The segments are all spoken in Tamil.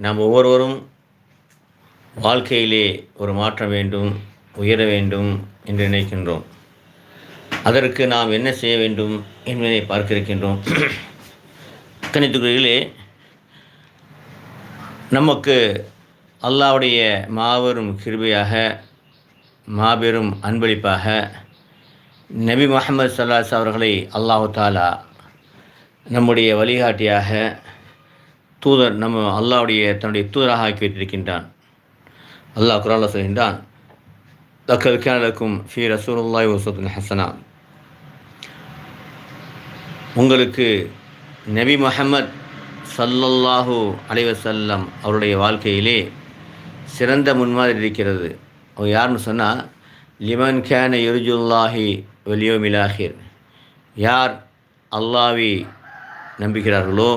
நாம் ஒவ்வொருவரும் வாழ்க்கையிலே ஒரு மாற்றம் வேண்டும் உயர வேண்டும் என்று நினைக்கின்றோம். அதற்கு நாம் என்ன செய்ய வேண்டும் என்பதை பார்க்க இருக்கின்றோம் கணித்துக்குறையிலே நமக்கு அல்லாவுடைய மாபெரும் கிருபையாக மாபெரும் அன்பளிப்பாக நபி முகமது சல்லாஸ் அவர்களை அல்லாஹு தாலா நம்முடைய வழிகாட்டியாக தூதர் நம்ம அல்லாவுடைய தன்னுடைய தூதராக ஆக்கி வைத்திருக்கின்றான். அல்லாஹ் குரானில் சொல்கின்றான் லக்கல் கேனலுக்கும் ஃபி ரசூலுல்லாய் ஒசத்துன் ஹசனா. உங்களுக்கு நபி முஹம்மத் சல்லல்லாஹு அலைவசல்லம் அவருடைய வாழ்க்கையிலே சிறந்த முன்மாதிரி இருக்கிறது. அவர் யாருன்னு சொன்னால் லிமன் கேன வெளியோ மிலாஹிர் யார் அல்லாவி நம்புகிறார்களோ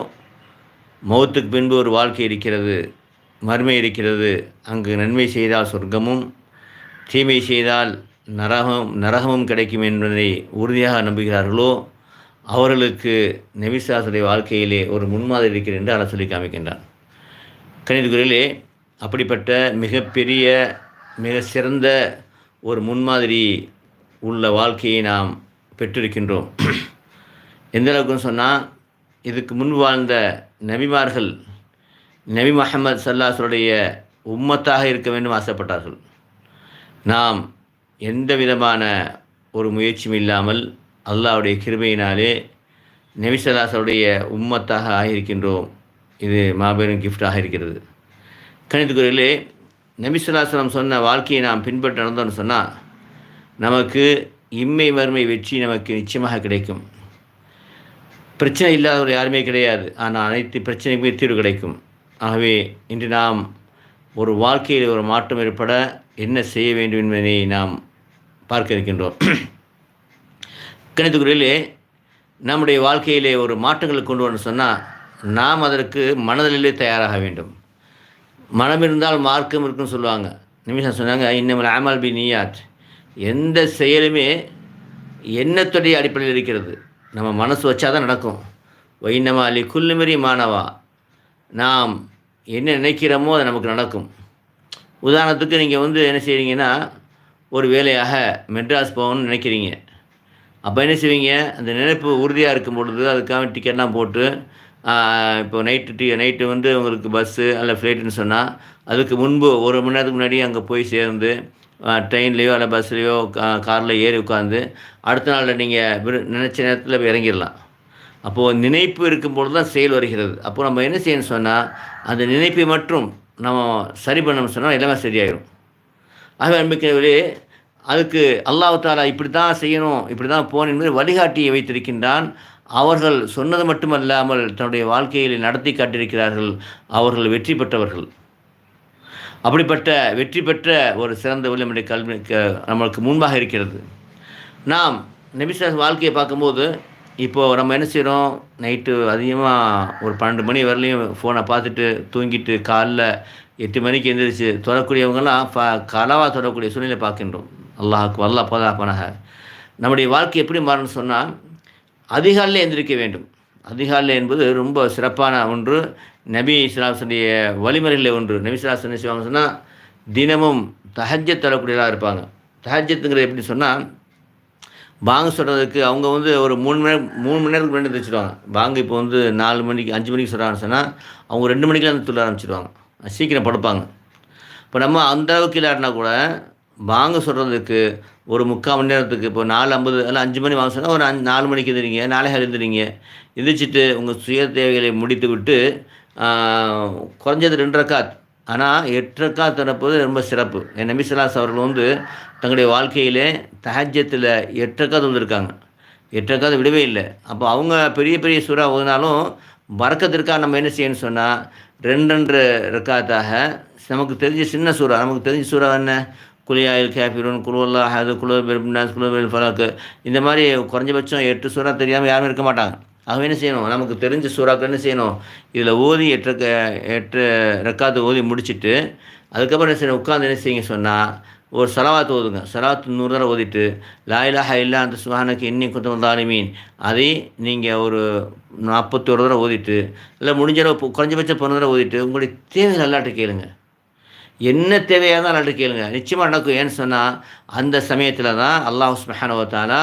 மௌத்துக்கு பின்பு ஒரு வாழ்க்கை இருக்கிறது மறுமை இருக்கிறது. அங்கு நன்மை செய்தால் சொர்க்கமும் தீமை செய்தால் நரகம் நரகமும் கிடைக்கும் என்பதை உறுதியாக நம்புகிறார்களோ? அவர்களுக்கு நபிசாசுடைய வாழ்க்கையிலே ஒரு முன்மாதிரி இருக்கிறது என்று அல்ல சொல்லி காமிக்கின்றான். கணிதகுரிலே அப்படிப்பட்ட மிகப்பெரிய மிக சிறந்த ஒரு முன்மாதிரி உள்ள வாழ்க்கையை நாம் பெற்றிருக்கின்றோம். எந்த அளவுக்குன்னு சொன்னால் இதுக்கு முன் வாழ்ந்த நபிமார்கள் நபி மஹமது சல்லாஸுடைய உம்மத்தாக இருக்க வேண்டும் ஆசைப்பட்டார்கள். நாம் எந்த விதமான ஒரு முயற்சியும் இல்லாமல் அல்லாவுடைய கிருபையினாலே நபிசல்லாசருடைய உம்மத்தாக ஆகியிருக்கின்றோம். இது மாபெரும் கிஃப்டாக இருக்கிறது. கணித்துக்குறையிலே நபிசுல்லாஸ்லம் சொன்ன வாழ்க்கையை நாம் பின்பற்ற நடந்தோம்னு சொன்னால் நமக்கு இம்மை வறுமை வெற்றி நமக்கு நிச்சயமாக கிடைக்கும். பிரச்சனை இல்லாதவர் யாருமே கிடையாது. ஆனால் அனைத்து பிரச்சனைக்குமே தீர்வு கிடைக்கும். ஆகவே இன்று நாம் ஒரு வாழ்க்கையில் ஒரு மாற்றம் ஏற்பட என்ன செய்ய வேண்டும் என்பதை நாம் பார்க்க இருக்கின்றோம். கணித்துக்குறையிலே நம்முடைய வாழ்க்கையிலே ஒரு மாற்றங்களை கொண்டு வரணும்னு சொன்னால் நாம் அதற்கு மனதிலே தயாராக வேண்டும். மனம் இருந்தால் மார்க்கம் இருக்குன்னு சொல்லுவாங்க. நிமிஷம் சொன்னாங்க இன்னும் அமல் பி நீயாட் எந்த செயலுமே எண்ணத்துடைய அடிப்படையில் இருக்கிறது. நம்ம மனசு வச்சா தான் நடக்கும். வைணமாலி அலி மாணவா நாம் என்ன நினைக்கிறோமோ அது நமக்கு நடக்கும். உதாரணத்துக்கு நீங்கள் வந்து என்ன செய்கிறீங்கன்னா ஒரு வேலையாக மெட்ராஸ் போகணும்னு நினைக்கிறீங்க. அப்போ என்ன செய்வீங்க? அந்த நினைப்பு உறுதியாக இருக்கும் பொழுது அதுக்காக டிக்கெட்லாம் போட்டு இப்போ நைட்டு டி நைட்டு வந்து உங்களுக்கு பஸ்ஸு அல்ல ஃப்ளைட்டுன்னு சொன்னால் அதுக்கு முன்பு ஒரு மணி நேரத்துக்கு முன்னாடி அங்கே போய் சேர்ந்து ட்ரெயின்லேயோ இல்லை பஸ்லேயோ காரில் ஏறி உட்காந்து அடுத்த நாளில் நீங்கள் நினச்ச நேரத்தில் இறங்கிடலாம். அப்போது நினைப்பு இருக்கும் பொழுது தான் செயல் வருகிறது. அப்போது நம்ம என்ன செய்யணும்னு சொன்னால் அந்த நினைப்பை மட்டும் நம்ம சரி பண்ணணும்னு சொன்னால் எல்லாமே சரியாயிடும் ஆகவே அன்பிக்கிறவரே அதுக்கு அல்லாஹ் தாலா இப்படி தான் செய்யணும் இப்படி தான் போகணும் என்பது வழிகாட்டியை வைத்திருக்கின்றான். அவர்கள் சொன்னது மட்டுமல்லாமல் தன்னுடைய வாழ்க்கையில் நடத்தி காட்டியிருக்கிறார்கள். அவர்கள் வெற்றி பெற்றவர்கள். அப்படிப்பட்ட வெற்றி பெற்ற ஒரு சிறந்த வில்லியமுடைய கல்வி நம்மளுக்கு முன்பாக இருக்கிறது. நாம் நபிசாஸ் வாழ்க்கையை பார்க்கும்போது இப்போது நம்ம என்ன செய்கிறோம் நைட்டு அதிகமாக ஒரு பன்னெண்டு மணி வரலையும் ஃபோனை பார்த்துட்டு தூங்கிட்டு காலைல எட்டு மணிக்கு எந்திரிச்சு தொடக்கூடியவங்கெல்லாம் ப களவாக தொடக்கூடிய சூழ்நிலை பார்க்கின்றோம். அல்லாஹுக்கு அல்லா போதாப்பனாக நம்முடைய வாழ்க்கை எப்படி மாறணும்னு சொன்னால் அதிகாலையில் எந்திரிக்க வேண்டும். அதிகாலை என்பது ரொம்ப சிறப்பான ஒன்று. நபி இஸ்லாசனுடைய வழிமுறைகளில் ஒன்று. நபி இஸ்லாசன் செய்வாங்க சொன்னால் தினமும் தஹஜத் தரக்கூடியதாக இருப்பாங்க. தஹஜத்துங்கிறது எப்படி சொன்னால் பாங்கு சொல்கிறதுக்கு அவங்க வந்து ஒரு மூணு மணி மூணு மணி நேரத்துக்கு முன்னாடி வச்சுருவாங்க பாங்கு இப்போ வந்து நாலு மணிக்கு அஞ்சு மணிக்கு சொல்கிறாங்கன்னு சொன்னால் அவங்க ரெண்டு மணிக்கெலாம் வந்து துள்ள ஆரம்பிச்சிடுவாங்க சீக்கிரம் படுப்பாங்க. இப்போ நம்ம அந்த அளவுக்கு இல்லாட்டினா கூட பாங்கு சொல்கிறதுக்கு ஒரு முக்கால் மணி நேரத்துக்கு இப்போ நாலு ஐம்பது இல்லை அஞ்சு மணி வாங்க சொன்னால் ஒரு அஞ்சு நாலு மணிக்கு எழுந்திரிங்க நாளை எழுந்துறீங்க எந்திரிச்சிட்டு உங்கள் சுய தேவைகளை முடித்து விட்டு குறைஞ்சது ரெண்டு ரக்காத் ஆனால் எட்டு ரக்காத் தரப்போது ரொம்ப சிறப்பு. என் நபி அவர்கள் வந்து தங்களுடைய வாழ்க்கையிலே தஹஜத்தில் எட்டு ரக்காத் வந்திருக்காங்க எட்டு ரக்காத் விடவே இல்லை. அப்போ அவங்க பெரிய பெரிய சூறா ஓதினாலும் வரக்கத்திற்காக நம்ம என்ன செய்யணும்னு சொன்னால் ரெண்டு ரெண்டு ரக்காத்தாக நமக்கு தெரிஞ்ச சின்ன சூறா நமக்கு தெரிஞ்ச சூறா என்ன? குலியாயில் கேஃபிரூன் குழுவல்லா அது குழு பெருமினாஸ் குழு ஃபலாக்கு இந்த மாதிரி குறைஞ்சபட்சம் எட்டு சூறா தெரியாமல் யாரும் இருக்க மாட்டாங்க. அவங்க என்ன செய்யணும்? நமக்கு தெரிஞ்ச சூறாக்கள் என்ன செய்யணும்? இதில் ஓதி எட்டு எட்டு ரெக்காத்து ஓதி முடிச்சுட்டு அதுக்கப்புறம் என்ன செய்யணும்? உட்காந்து என்ன செய்யுங்க சொன்னால் ஒரு சலவாத்து ஓதுங்க. சலாத்து நூறு தடவை ஓதிட்டு லாயிலாக இல்லா அந்த சுஹானுக்கு இன்னி குத்தம் தாலிமீன். அதை நீங்கள் ஒரு நாற்பத்தி ஒரு தடவை ஓதிட்டு இல்லை முடிஞ்ச அளவு குறைஞ்சபட்சம் பிறந்த தடவை ஓதிட்டு உங்களுடைய தேவை நல்லாட்டு கேளுங்கள் என்ன தேவையாக தான் நல்லாட்டு கேளுங்க. நிச்சயமாக நடக்கும். ஏன்னு சொன்னால் அந்த சமயத்தில் தான் அல்லாஹ் சுமஹானவத்தாலா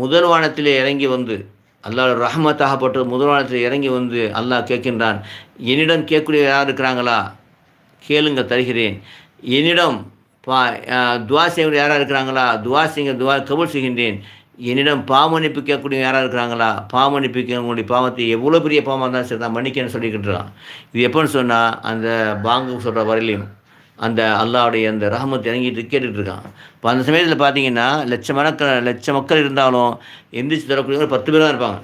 முதல் வானத்தில் இறங்கி வந்து அல்லாஹ் ரஹமத்தாகப்பட்டு முதல் வானத்தில் இறங்கி வந்து அல்லாஹ் கேட்கின்றான். என்னிடம் கேட்கக்கூடிய யார் இருக்கிறாங்களா? கேளுங்க தருகிறேன். என்னிடம் பா துவா செய்யக்கூடிய யாராக இருக்கிறாங்களா? துவா செய்யுங்க துவா கபூல் செய்கின்றேன். என்னிடம் பாவமன்னிப்பு கேட்கக்கூடிய யாராக இருக்கிறாங்களா? பாவமன்னிப்பு கேட்கக்கூடிய பாவத்தை எவ்வளோ பெரிய பாவமாக இருந்தாலும் சரி தான் மன்னிக்கன்னு சொல்லிக்கிட்டுறான் இது எப்போன்னு சொன்னால் அந்த பாங்கு சொல்கிற வரையிலையும் அந்த அல்லாவுடைய அந்த ரஹமத் இறங்கிட்டு கேட்டுட்டு இருக்கான். இப்போ அந்த சமயத்தில் பார்த்தீங்கன்னா லட்சமணக்க லட்ச மக்கள் இருந்தாலும் எந்திரிச்சு தரக்கூடியவங்க பத்து பேர் தான் இருப்பாங்க.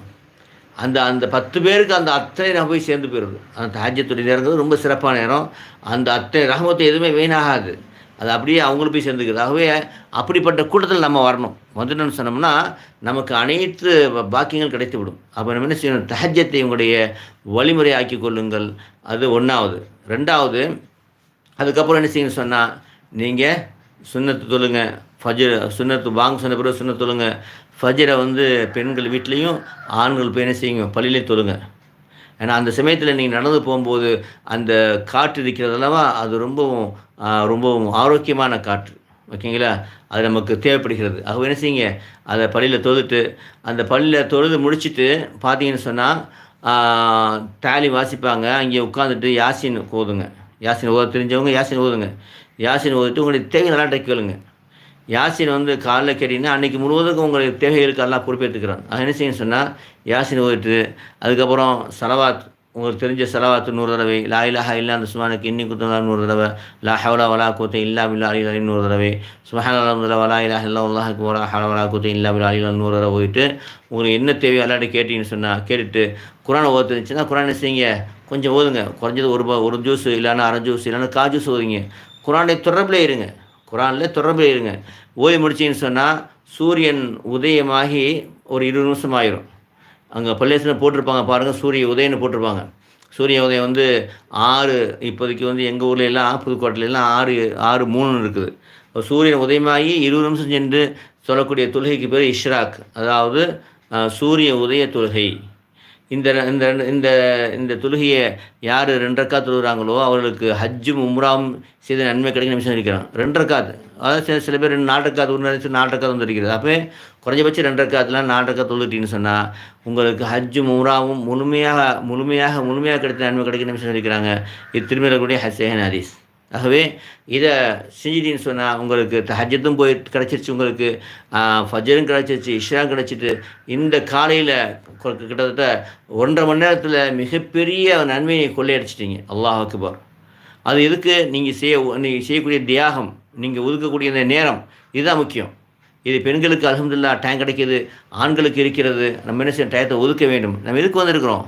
அந்த அந்த பத்து பேருக்கு அந்த அத்தனை நான் போய் சேர்ந்து போயிடுது அந்த தாஜ்யத்துடைய நேரங்கிறது ரொம்ப சிறப்பான நேரம். அந்த அத்தனை ரகமத்தை எதுவுமே வீணாகாது. அது அப்படியே அவங்களும் போய் சேர்ந்துக்குது ஆகவே அப்படிப்பட்ட கூட்டத்தில் நம்ம வரணும். வந்துட்டோம்னு சொன்னோம்னா நமக்கு அனைத்து பாக்கியங்கள் கிடைத்து விடும் அப்போ நம்ம என்ன செய்யணும்? தஹஜத்தை உங்களுடைய வழிமுறை ஆக்கி கொள்ளுங்கள். அது ஒன்றாவது ரெண்டாவது அதுக்கப்புறம் என்ன செய்யுங்க சொன்னால் நீங்கள் சுண்ணத்து தொழுங்க. ஃபஜர் சுண்ணத்து வாங்க சொன்ன பிறகு சுண்ணத்து தொழுங்க. ஃபஜரை வந்து பெண்கள் வீட்லேயும் ஆண்கள் போய் என்ன செய்யுங்க பள்ளியிலையும் தொழுங்க. ஏன்னா அந்த சமயத்தில் நீங்கள் நடந்து போகும்போது அந்த காற்று இருக்கிறதெல்லாம் அது ரொம்பவும் ரொம்பவும் ஆரோக்கியமான காற்று. ஓகேங்களா? அது நமக்கு தேவைப்படுகிறது. ஆகவே என்ன செய்யுங்க அதை பள்ளியில் தொழுதுட்டு அந்த பள்ளியில் தொழுது முடிச்சுட்டு பார்த்தீங்கன்னு சொன்னால் தாலி வாசிப்பாங்க. அங்கே உட்காந்துட்டு யாசின் கோதுங்க. யாசின் ஓத தெரிஞ்சவங்க யாசின் ஓதுங்க. யாசின் ஓதிட்டு உங்களுடைய தேவை நல்லா கேளுங்க. யாசின் வந்து காலைல கேட்டிங்கன்னா அன்றைக்கி முழுவதுக்கும் உங்களுடைய தேவைகளுக்கு எல்லாம் பொறுப்பேற்றுக்கிறான் அது என்ன செய்யணும் சொன்னால் யாசின் ஓதிட்டு அதுக்கப்புறம் சலவாத் உங்களுக்கு தெரிஞ்ச செலவாத்து நூறு தடவை லா இலாஹா இல்லா அந்த சுமானுக்கு இன்னி குத்தலா நூறு தடவை லா ஹவலா வலா கூத்த இல்லா பில்லா அலி அலி நூறு தடவை சுமஹான வலா இலா இல்லா உல்லாஹுக்கு வரா ஹலா வலா கூத்த இல்லா பில்லா அலி நூறு தடவை போயிட்டு உங்களுக்கு என்ன தேவையோ அல்லாட்டி கேட்டிங்கன்னு சொன்னால் கேட்டுட்டு குரானை ஓத்துருந்துச்சுன்னா குரானை செய்யுங்க? கொஞ்சம் ஓதுங்க. குறைஞ்சது ஒரு ஒரு ஜூஸ் இல்லைன்னா அரை ஜூஸ் இல்லைன்னா கா ஜூஸ் ஓதுங்க குரானை தொடர்பில் இருங்க. குரானில் தொடர்பில் இருங்க. ஓய்வு முடிச்சிங்கன்னு சொன்னால் சூரியன் உதயமாகி ஒரு இருபது நிமிஷம் ஆயிரும். அங்கே பள்ளேசில் போட்டிருப்பாங்க பாருங்கள் சூரிய உதயம்னு போட்டிருப்பாங்க. சூரிய உதயம் வந்து ஆறு இப்போதைக்கு வந்து எங்கள் ஊரில் எல்லாம் புதுக்கோட்டையிலலாம் ஆறு ஆறு மூணுன்னு இருக்குது. சூரியன் உதயமாகி இருபது நிமிஷம் சென்று சொல்லக்கூடிய தொழுகைக்கு பேர் இஷ்ராக். அதாவது சூரிய உதய தொழுகை. இந்த இந்த இந்த இந்த தொழுகையை யார் ரெண்டரைக்கா தொழுகிறாங்களோ அவர்களுக்கு ஹஜ்ஜும் உம்ராவும் செய்த நன்மை கிடைக்கும் நிமிஷம் இருக்கிறான் ரெண்டரைக்காது அதாவது சில சில பேர் நாலு ரக்காத்து ஒரு நினைச்சு நாலு வந்து இருக்கிறது. அப்போ குறைஞ்சபட்சம் ரெண்டு ரக்காத்துலாம் நாலு ரக்கா சொன்னால் உங்களுக்கு ஹஜ்ஜும் உம்ராவும் முழுமையாக முழுமையாக முழுமையாக கிடைத்த நன்மை கிடைக்கும் நிமிஷம் இருக்கிறாங்க இது திரும்பிடக்கூடிய ஹசேகன் ஹதீஸ். ஆகவே இதை செஞ்சிட்டின்னு சொன்னால் உங்களுக்கு ஹஜ்ஜத்தும் போய் கிடச்சிருச்சு உங்களுக்கு ஃபஜரும் கிடச்சிருச்சு இஷ்ரா கிடச்சிட்டு இந்த காலையில் கிட்டத்தட்ட ஒன்றரை மணி நேரத்தில் மிகப்பெரிய நன்மையை கொள்ளையடிச்சிட்டிங்க. அல்லாஹ் அக்பர். அது எதுக்கு? நீங்கள் செய்ய நீங்கள் செய்யக்கூடிய தியாகம் நீங்கள் ஒதுக்கக்கூடிய இந்த நேரம் இதுதான் முக்கியம். இது பெண்களுக்கு அலமதுல்லா டைம் கிடைக்கிது ஆண்களுக்கு இருக்கிறது நம்ம என்ன செய்ய டயத்தை ஒதுக்க வேண்டும். நம்ம எதுக்கு வந்திருக்கிறோம்?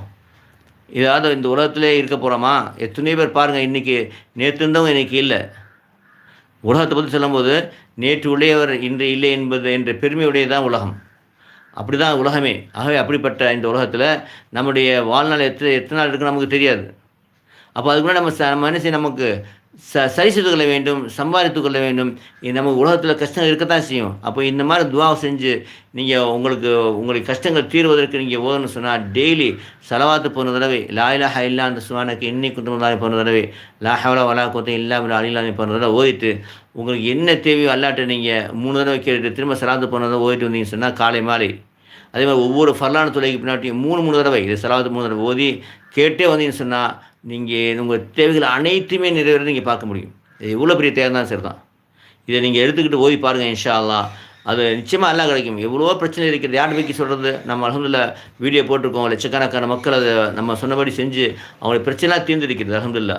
ஏதாவது இந்த உலகத்திலே இருக்க போகிறோமா எத்தனையோ பேர் பாருங்கள் இன்றைக்கி நேற்று இருந்தவங்க இன்றைக்கி இல்லை. உலகத்தை பற்றி சொல்லும்போது நேற்று உடையவர் இன்று இல்லை என்பது என்ற பெருமையுடைய தான் உலகம். அப்படி தான் உலகமே. ஆகவே அப்படிப்பட்ட இந்த உலகத்தில் நம்முடைய வாழ்நாள் எத்தனை எத்தனை நாள் இருக்குன்னு நமக்கு தெரியாது. அப்போ அதுக்குள்ளே நம்ம ச மனுஷன் நமக்கு ச சரி செய்து கொள்ள வேண்டும் சம்பாதித்து கொள்ள வேண்டும். நம்ம உலகத்தில் கஷ்டங்கள் இருக்கத்தான் செய்யும். அப்போ இந்த மாதிரி துவாவை செஞ்சு நீங்கள் உங்களுக்கு உங்களுடைய கஷ்டங்கள் தீர்வதற்கு நீங்கள் ஓதணும் சொன்னால் டெய்லி செலவாத்து போன தடவை லாயிலா இல்லா அந்த சுவானுக்கு இன்னி குடும்பம் போன தடவை லாஹவலா வலா கோத்தம் இல்லாமல் அழிலாமி போன தடவை ஓதிட்டு உங்களுக்கு என்ன தேவையோ அல்லாட்ட நீங்கள் மூணு தடவை கேட்டுட்டு திரும்ப செலவாத்து போனதை ஓதிட்டு வந்தீங்கன்னு சொன்னால் காலை மாலை. அதே மாதிரி ஒவ்வொரு ஃபர்லான துறைக்கு பின்னாட்டியும் மூணு மூணு தடவை இது செலவாத்து மூணு தடவை ஓதி கேட்டே வந்தீங்கன்னு சொன்னால் நீங்கள் உங்கள் தேவைகள் அனைத்துமே நிறைவேற நீங்கள் பார்க்க முடியும். இது எவ்வளோ பெரிய தேவை தான் சரி தான் இதை நீங்கள் எடுத்துக்கிட்டு ஓய் பாருங்கள் இன்ஷா அல்லா அது நிச்சயமாக எல்லாம் கிடைக்கும். எவ்வளோ பிரச்சனை இருக்கிறது யார் பற்றி சொல்கிறது நம்ம அலமதுல்ல வீடியோ போட்டிருக்கோம். லட்சக்கணக்கான மக்கள் அதை நம்ம சொன்னபடி செஞ்சு அவங்களோட பிரச்சனைலாம் தீர்ந்துருக்கிறது அலமதுல்லா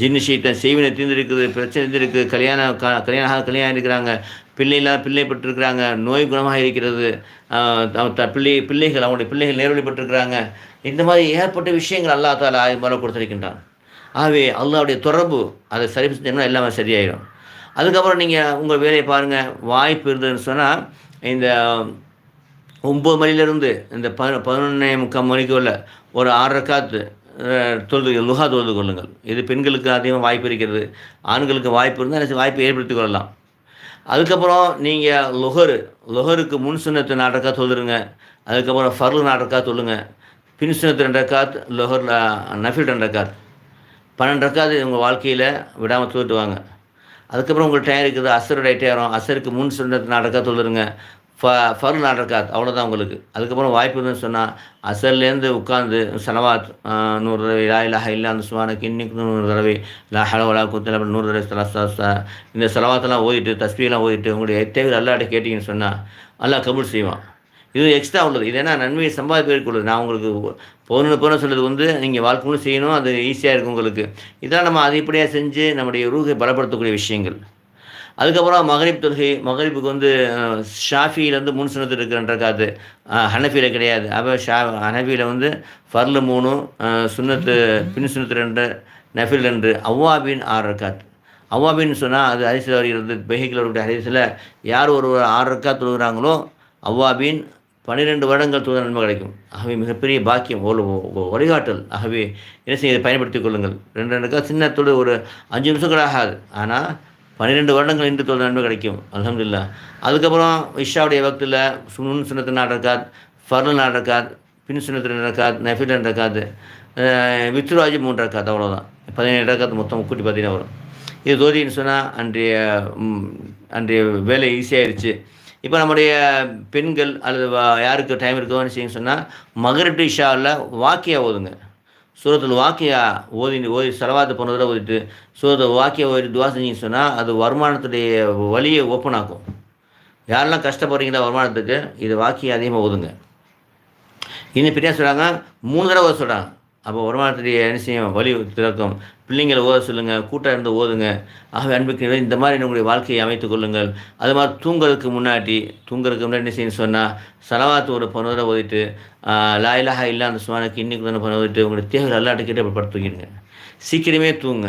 ஜின்னு ஷீத்தன் செய்வினை தீர்ந்துருக்குது பிரச்சனை தீர்ந்துருக்கு. கல்யாணம் க கல்யாணம் கல்யாணம் இருக்கிறாங்க பிள்ளைலாம் பிள்ளைப்பட்டிருக்கிறாங்க நோய் குணமாக இருக்கிறது. பிள்ளை பிள்ளைகள் அவங்களுடைய பிள்ளைகள் நேர்வழிப்பட்டிருக்கிறாங்க. இந்த மாதிரி ஏற்பட்ட விஷயங்கள் அல்லா தாலா மேலே கொடுத்துருக்கின்றான். ஆகவே அல்லாவுடைய தொடர்பு அதை சரி செஞ்சோம்னா எல்லாமே சரியாயிடும். அதுக்கப்புறம் நீங்கள் உங்கள் வேலையை பாருங்கள் வாய்ப்பு இருந்ததுன்னு சொன்னால் இந்த ஒம்பது மணிலேருந்து இந்த ப பதினொன்னே முக்கால் மணிக்கு உள்ள ஒரு ஆறரை காத்து தொழுது லுகா தொழுது கொள்ளுங்கள். இது பெண்களுக்கு அதிகமாக வாய்ப்பு இருக்கிறது. ஆண்களுக்கு வாய்ப்பு இருந்தால் வாய்ப்பு ஏற்படுத்தி கொள்ளலாம். அதுக்கப்புறம் நீங்கள் லுஹரு லுகருக்கு முன் சுண்ணத்து நாட்டக்கா தொழுதுருங்க. அதுக்கப்புறம் ஃபர்லு நாட்டக்கா தொழுங்க. பின் சுனத்து ரெண்டு ரக்காத் லுஹர் நஃபில் ரெண்டு ரக்காத். பன்னெண்டு ரக்காத் உங்கள் வாழ்க்கையில் விடாமல் தூத்துவாங்க அதுக்கப்புறம் உங்களுக்கு டைம் இருக்குது அசருடைய டயரும் அசருக்கு முன் சுனத்து நாலு ரக்காத் தொழுதுருங்க ஃப ஃபர் நாட்டக்காத் அவ்வளோதான் உங்களுக்கு. அதுக்கப்புறம் வாய்ப்பு இருந்துன்னு சொன்னால் அசர்லேருந்து உட்காந்து சலவாத் நூறு தடவை லா இலாஹ இல்லா அந்த சுவானுக்கு இன்னைக்கு நூறு தடவை லா ஹலவலா அப்படி நூறு தடவை சலா இந்த செலவாத்தெல்லாம் ஓதிட்டு தஸ்பியெல்லாம் ஓதிட்டு உங்களுடைய தேவையில் அல்லாட்ட கேட்டிங்கன்னு சொன்னால் நல்லா கபூல் செய்வான். இது எக்ஸ்ட்ரா உள்ளது. இது என்ன? நன்மையை சம்பாதிப்பதற்கு நான் உங்களுக்கு போகணும்னு போன சொல்கிறது வந்து நீங்கள் வாழ்க்கையும் செய்யணும். அது ஈஸியாக இருக்கும் உங்களுக்கு. இதெல்லாம் நம்ம அதிகப்படியாக செஞ்சு நம்முடைய ரூகை பலப்படுத்தக்கூடிய விஷயங்கள். அதுக்கப்புறம் மகரிப் தொழுகை. மகரிப்புக்கு வந்து ஷாஃபியிலேருந்து மூணு சுனத்து இருக்கிறன்றக்காது ஹனஃபியில் கிடையாது. அப்போ ஷா ஹனஃபியில் வந்து ஃபர்லு மூணு சுண்ணத்து பின் சுண்ணத்து ரெண்டு நஃபில் ரெண்டு அவ்வாபின் ஆறு ரக்காத். அவ்வாபின்னு சொன்னால் அது ஹரிசில் வருகிறது. பெஹிக்கில் வரக்கூடிய ஹரிசில் யார் ஒரு ஆறு ரக்காத் தொழுகிறாங்களோ அவ்வாபின் பன்னிரெண்டு வருடங்கள் தூத நன்மை கிடைக்கும். ஆகவே மிகப்பெரிய பாக்கியம் ஒரு வழிகாட்டல். ஆகவே என்ன செய்ய பயன்படுத்திக் கொள்ளுங்கள். ரெண்டு ரெண்டுக்கா சின்ன தொழு ஒரு அஞ்சு நிமிஷம் கூட ஆகாது. ஆனால் பன்னிரெண்டு வருடங்கள் இன்று தொழில் நன்மை கிடைக்கும். அலமதுல்லா அதுக்கப்புறம் இஷாவுடைய வக்தில் முன் சுனத்து நடக்காது ஃபர்ல் நடக்காது பின் சுனத்து நடக்காது நஃபில் நடக்காது வித்ருவாஜி மூன்று ரக்காத் அவ்வளோதான் பதினேழு ரக்காத் மொத்தம் கூட்டி பார்த்தீங்கன்னா வரும். இது தோதின்னு சொன்னால் அன்றைய அன்றைய வேலை ஈஸியாகிடுச்சு இப்போ நம்முடைய பெண்கள் அல்லது யாருக்கு டைம் இருக்கோன்னு செய்ய சொன்னால் மகரட்டிஷாவில் வாக்கியா ஓதுங்க. சூரத்தில் வாக்கியா ஓதி ஓதி செலவாத்து போனதில் ஓதிட்டு சூரத்தில் வாக்கியா ஓதி துவா செஞ்சீங்கன்னு சொன்னால் அது வருமானத்துடைய வழியை ஓப்பன் ஆக்கும். யாரெல்லாம் கஷ்டப்படுறீங்களா வருமானத்துக்கு இது வாக்கியம் அதிகமாக ஓதுங்க. இன்னும் பெரியா சொல்கிறாங்க மூணு தடவை சொல்கிறாங்க அப்போ வருமானத்துடைய என்ன செய்யும் வழி திறக்கும். பிள்ளைங்களை ஓத சொல்லுங்கள் கூட்டம் இருந்து ஓதுங்க. ஆகவே அன்புக்கு இந்த மாதிரி உங்களுடைய வாழ்க்கையை அமைத்துக் கொள்ளுங்கள். அது மாதிரி தூங்குறதுக்கு முன்னாடி தூங்குறதுக்கு முன்னாடி என்ன செய்யணும்னு சொன்னால் செலவாத்து ஒரு பொண்ணு ஓதிட்டு லாயிலாக இல்லை அந்த சுமானுக்கு இன்னைக்கு தானே பண்ண ஓதிட்டு உங்களுடைய தேவை எல்லாட்டுக்கிட்டே படுத்துக்கிடுங்க சீக்கிரமே தூங்க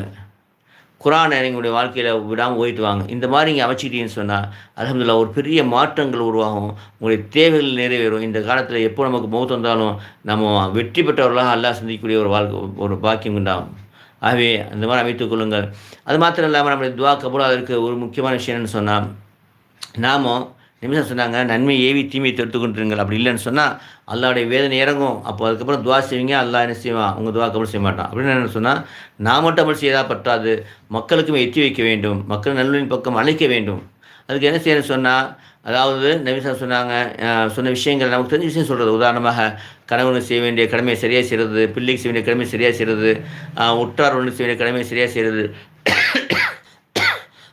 குரானை எங்களுடைய வாழ்க்கையில் விடாமல் ஓயிட்டு வாங்க. இந்த மாதிரி நீங்கள் அமைச்சிக்கிட்டீங்கன்னு சொன்னால் அலமதுல்லா ஒரு பெரிய மாற்றங்கள் உருவாகும். உங்களுடைய தேவைகள் நிறைவேறும். இந்த காலத்தில் எப்போ நமக்கு மௌத்து வந்தாலும் நம்ம வெற்றி பெற்றவர்களாக அல்லா சந்திக்கக்கூடிய ஒரு வாழ்க்கை ஒரு பாக்கியம் உண்டாகும். ஆகவே அந்த மாதிரி அமைத்துக் கொள்ளுங்கள். அது மாத்திரம் இல்லாமல் நம்முடைய துவா கபூலாக இருக்க ஒரு முக்கியமான விஷயம் என்னென்னு சொன்னால் நாமும் நிமிஷம் சொன்னாங்க நன்மை ஏவி தீமையை தடுத்து கொண்டிருங்கள். அப்படி இல்லைன்னு சொன்னால் அல்லாவுடைய வேதனை இறங்கும். அப்போ அதுக்கப்புறம் துவா செய்வீங்க அல்லா என்ன செய்வான் உங்கள் துவா கபல் செய்ய மாட்டான். அப்படின்னு என்ன சொன்னால் நான் மட்டும் அமல் செய்யதா பற்றாது. மக்களுக்கும் எத்தி வைக்க வேண்டும். மக்கள் நல்லின் பக்கம் அழைக்க வேண்டும். அதுக்கு என்ன செய்யணும் சொன்னால் அதாவது நபிசா சொன்னாங்க சொன்ன விஷயங்கள் நமக்கு தெரிஞ்ச விஷயம் சொல்கிறது உதாரணமாக கணவனுக்கு செய்ய வேண்டிய கடமையை சரியாக செய்கிறது பிள்ளைக்கு செய்ய வேண்டிய கடமையை சரியாக செய்கிறது உற்றார் ஒன்று செய்ய வேண்டிய கடமையை சரியாக செய்கிறது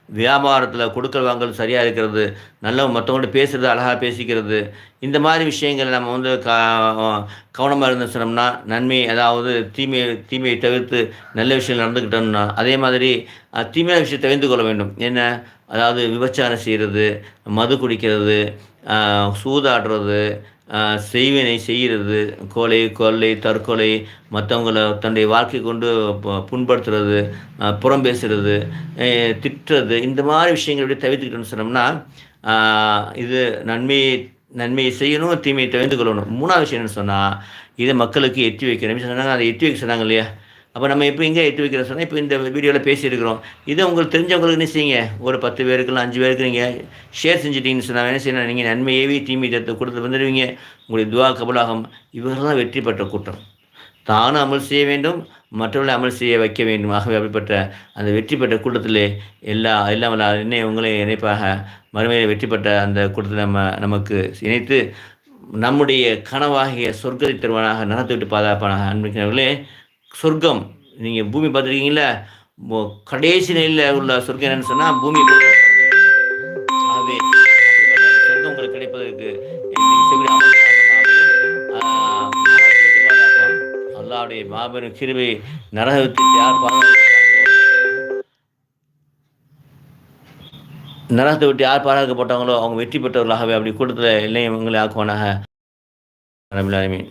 வியாபாரத்தில் கொடுக்கல் வாங்கல் சரியாக இருக்கிறது நல்ல மற்றவங்கள்ட்ட பேசுகிறது அழகாக பேசிக்கிறது. இந்த மாதிரி விஷயங்கள் நம்ம வந்து க கவனமாக இருந்துச்சோம்னா நன்மை அதாவது தீமையை தீமையை தவிர்த்து நல்ல விஷயம் நடந்துக்கிட்டோம்னா அதே மாதிரி தீமையான விஷயத்தை தெரிந்து கொள்ள வேண்டும். என்ன? அதாவது விபச்சாரம் செய்கிறது மது குடிக்கிறது சூதாடுறது செய்வினை செய்கிறது. கொலை கொள்ளை தற்கொலை மற்றவங்களை தன்னுடைய வாழ்க்கை கொண்டு புண்படுத்துறது புறம் பேசுகிறது திட்டுறது இந்த மாதிரி விஷயங்கள் எப்படி தவிர்த்துக்கிட்டோம்னு சொன்னோம்னா இது நன்மையை நன்மையை செய்யணும் தீமையை தவிர்த்து கொள்ளணும். மூணாவது விஷயம் என்ன சொன்னால் இதை மக்களுக்கு எட்டி வைக்கணும். சொன்னாங்க அதை எட்டி வைக்க சொன்னாங்க இல்லையா? அப்போ நம்ம இப்போ எங்கே எட்டு வைக்கிறோம் சொன்னால் இப்போ இந்த வீடியோவில் பேசியிருக்கிறோம். இதை உங்களுக்கு தெரிஞ்சவங்களுக்கு என்ன செய்யுங்க? ஒரு பத்து பேருக்கு அஞ்சு பேருக்கு நீங்கள் ஷேர் செஞ்சுட்டீங்கன்னு சொன்னால் என்ன செய்யணும்? நீங்கள் நன்மையவே தீமை தத்து கொடுத்து வந்துடுவீங்க. உங்களுடைய துவா கபலாகும் இவர்கள்லாம் வெற்றி பெற்ற கூட்டம். தானும் அமல் செய்ய வேண்டும் மற்றவர்களை அமல் செய்ய வைக்க வேண்டும். ஆகவே அப்படிப்பட்ட அந்த வெற்றி பெற்ற கூட்டத்தில் எல்லா எல்லாம் இன்னும் உங்களை இணைப்பாக மறுமையில் வெற்றி பெற்ற அந்த கூட்டத்தில் நம்ம நமக்கு இணைத்து நம்முடைய கனவாகிய சொர்க்கத்தை தருவானாக நடத்திவிட்டு பாதுகாப்பானாக அன்பிக்கிறவர்களே சொர்க்கம். நீங்கள் பூமி பார்த்துருக்கீங்களா கடைசி நிலையில் உள்ள சொர்க்கம் என்னன்னு சொன்னால் பூமி ஆகவே சொர்க்கம் உங்களுக்கு கிடைப்பதற்கு அல்லாவுடைய மாபெரும் கிருவை நரகத்துக்கு யார் நரகத்தை விட்டு யார் பாராக்கப்பட்டாங்களோ அவங்க வெற்றி பெற்றவர்களாகவே அப்படி கூட்டத்தில் எல்லையும் இவங்களை ஆக்குவானாக ரபிலாலுமீன்